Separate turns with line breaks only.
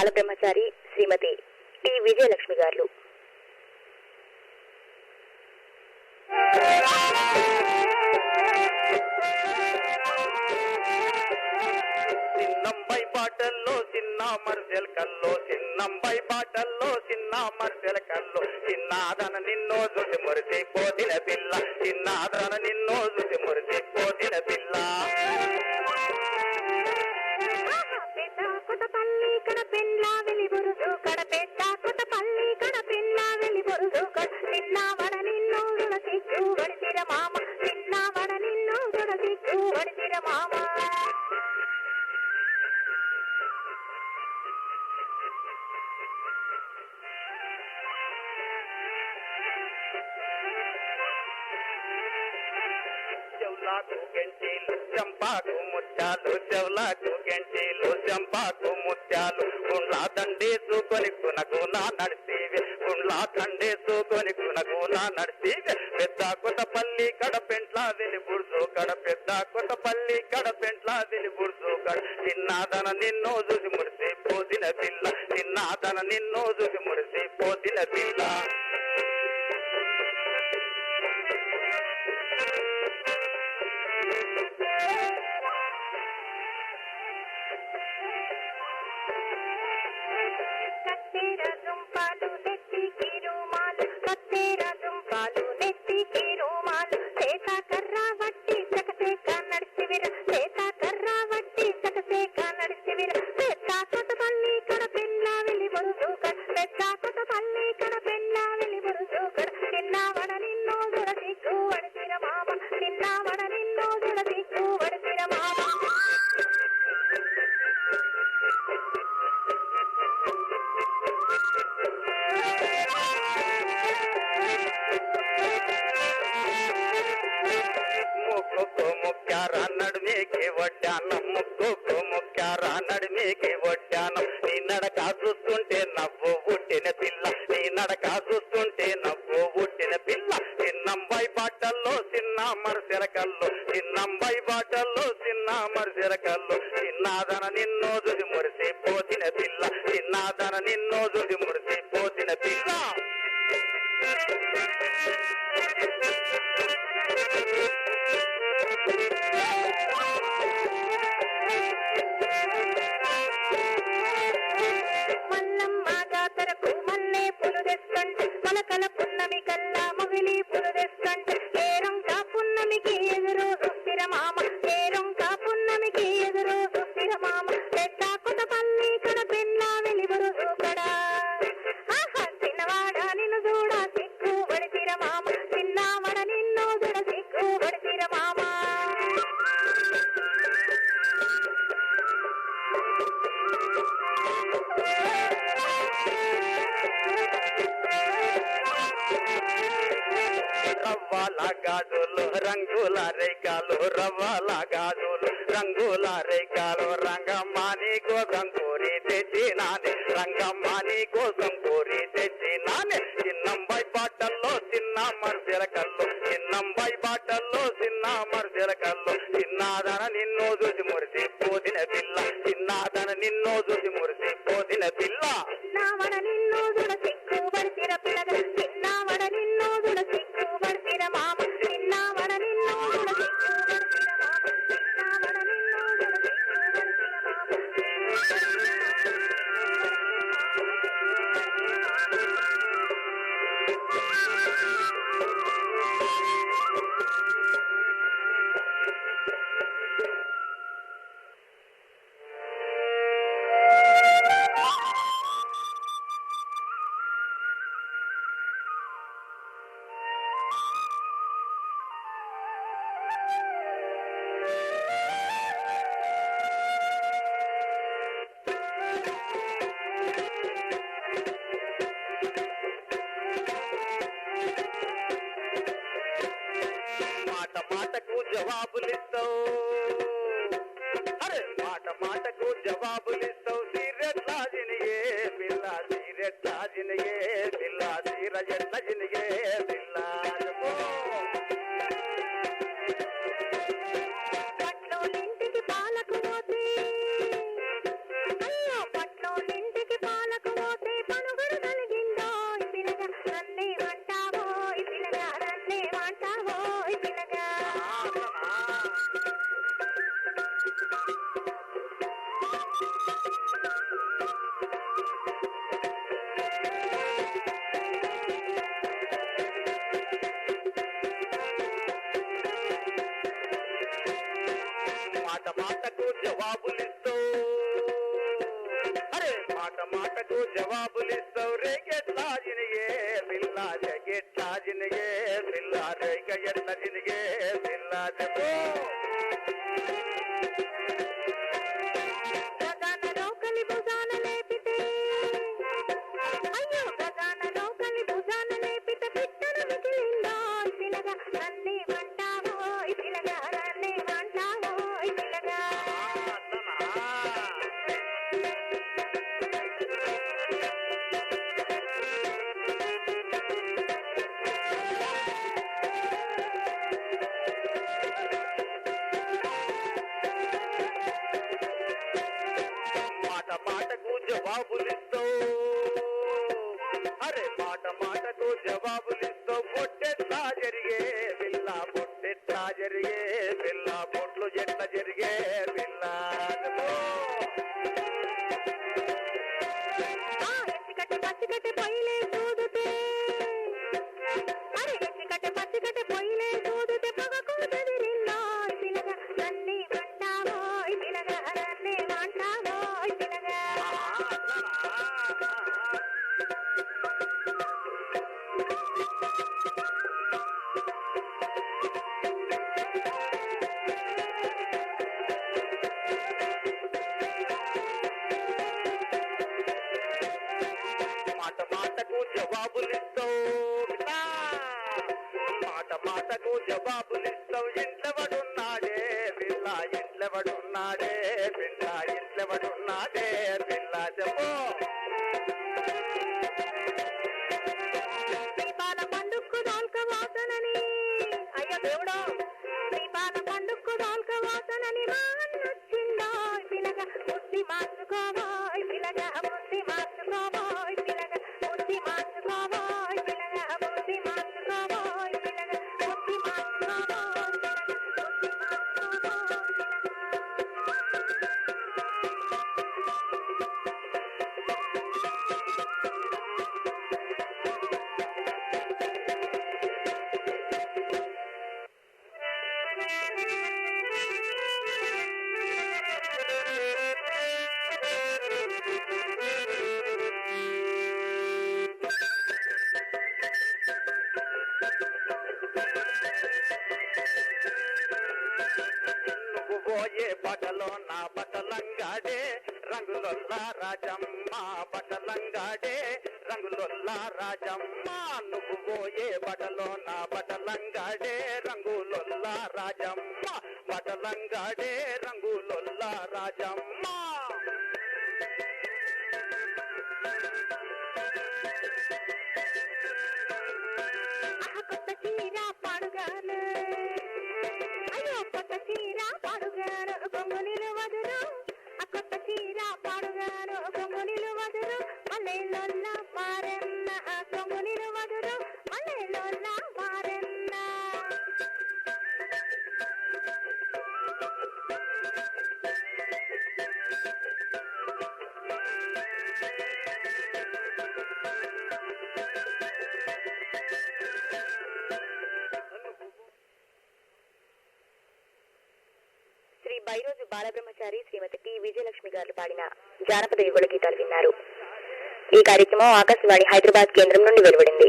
బాలబ్రహ్మచారి శ్రీమతి T Vijayalakshmi గారు.
చిన్నంబై పాటల్లో చిన్న మర్జెల కల్లో చిన్నంబై పాటల్లో చిన్న మర్జెల కల్లో చిన్నాదన నిన్నో చూసి మురిసి పోతిన పిల్ల చిన్నాదన నిన్నో చెవులాకు గంటీలు చంపాకు ముత్యాలు చెవులాకు గంటీలు చంపాకు ముత్యాలు. గుండ్లా దండేసుకొని కునకునా నడిసేవి గుండ్లా దండేసుకొని కునకునా నడిసేవి పెద్ద కొత్తపల్లి కడపెంట్ల వెలిబుడుసు కడ పెద్ద కొత్తపల్లి కడపెంట్ల వెలిబుడుసు కడ. చిన్నాదన నిన్నో చూసి మురిసి పోదిన పిల్ల. చిన్నాదన నిన్నో చూసి మురిసి పోదిన పిల్ల.
Thank you.
ముక్కుకు ముక్కార నడుమీకి వడ్డానం ముక్కుకు ముక్కార నడుమీకి వడ్డాను నీ నడక చూస్తుంటే నవ్వు పుట్టిన పిల్ల నీ నడక చూస్తుంటే నవ్వు పుట్టిన పిల్ల చిన్నంబాయి బాటల్లో చిన్న మరసిరకల్లో చిన్నంబై బాటల్లో చిన్న మరసిరకల్లో చిన్నాదన నిన్ను
మల్లమ్మ జాతరకు పున్నమి కల్లా మహిళీ పులు తెస్తంటే
గాజులు రంగుల రేఖలు రవ్వాల గాజులు రంగుల రేఖలు రంగమ్మాని కోసం కోరి తెచ్చినానే రంగమ్మాని కోసం కోరి తెచ్చినానే. చిన్నంబై బాటల్లో చిన్న మర్జల కల్లు చిన్నంబై బాటల్లో చిన్న మర్జల Thank you. జవాబులిస్తావు. అరే మాట మాటకు జవాబులిస్తావు. సీరెట్లా జినిగే పిల్ల సీరెట్లా జినిగే పిల్ల సీర మాటకు జవాబులిస్తావు రేగెట్లా జినిగే పిల్ల జగెట్లా జినిగే పిల్ల రేగ ఎట్లా జినిగే పిల్ల జవాబులిస్తావు. అరే మాట మాటకు జవాబులిస్తావు. పొట్టెట్లా జరిగే పిల్ల పొట్టెట్లా జరిగే పిల్ల పొట్లు ఎట్లా జరిగే పిల్ల. మాటకు జవాబులిస్తావు మాట మాటకు జవాబులిస్తావు ఇంట్లెవడున్నాడే పిల్ల ఇంట్లెవడున్నాడే పిల్ల ఇంట్లెవడున్నాడే పిల్ల చెప్పు. నువ్వు పోయే బటలో నా బటలంగాడే రంగులొల్లా రాజమ్మ బటలంగాడే రంగులొల్లా రాజమ్మ నువ్వు పోయే బటలో నా బటలంగాడే రంగులొల్లా రాజమ్మ బటలంగాడే రంగులొల్లా రాజమ్మ.
ఆహ பாடுகாரு பொங்கலில் வதுனா அக்கத்த கீரா
பாடுகாரு పైరోజు బాలబ్రహ్మచారి శ్రీమతి పి విజయలక్ష్మి గారు పాడిన జానపద యుగుల గీతాలు విన్నారు. ఈ కార్యక్రమం ఆకాశవాణి హైదరాబాద్ కేంద్రం నుండి వెలువడింది.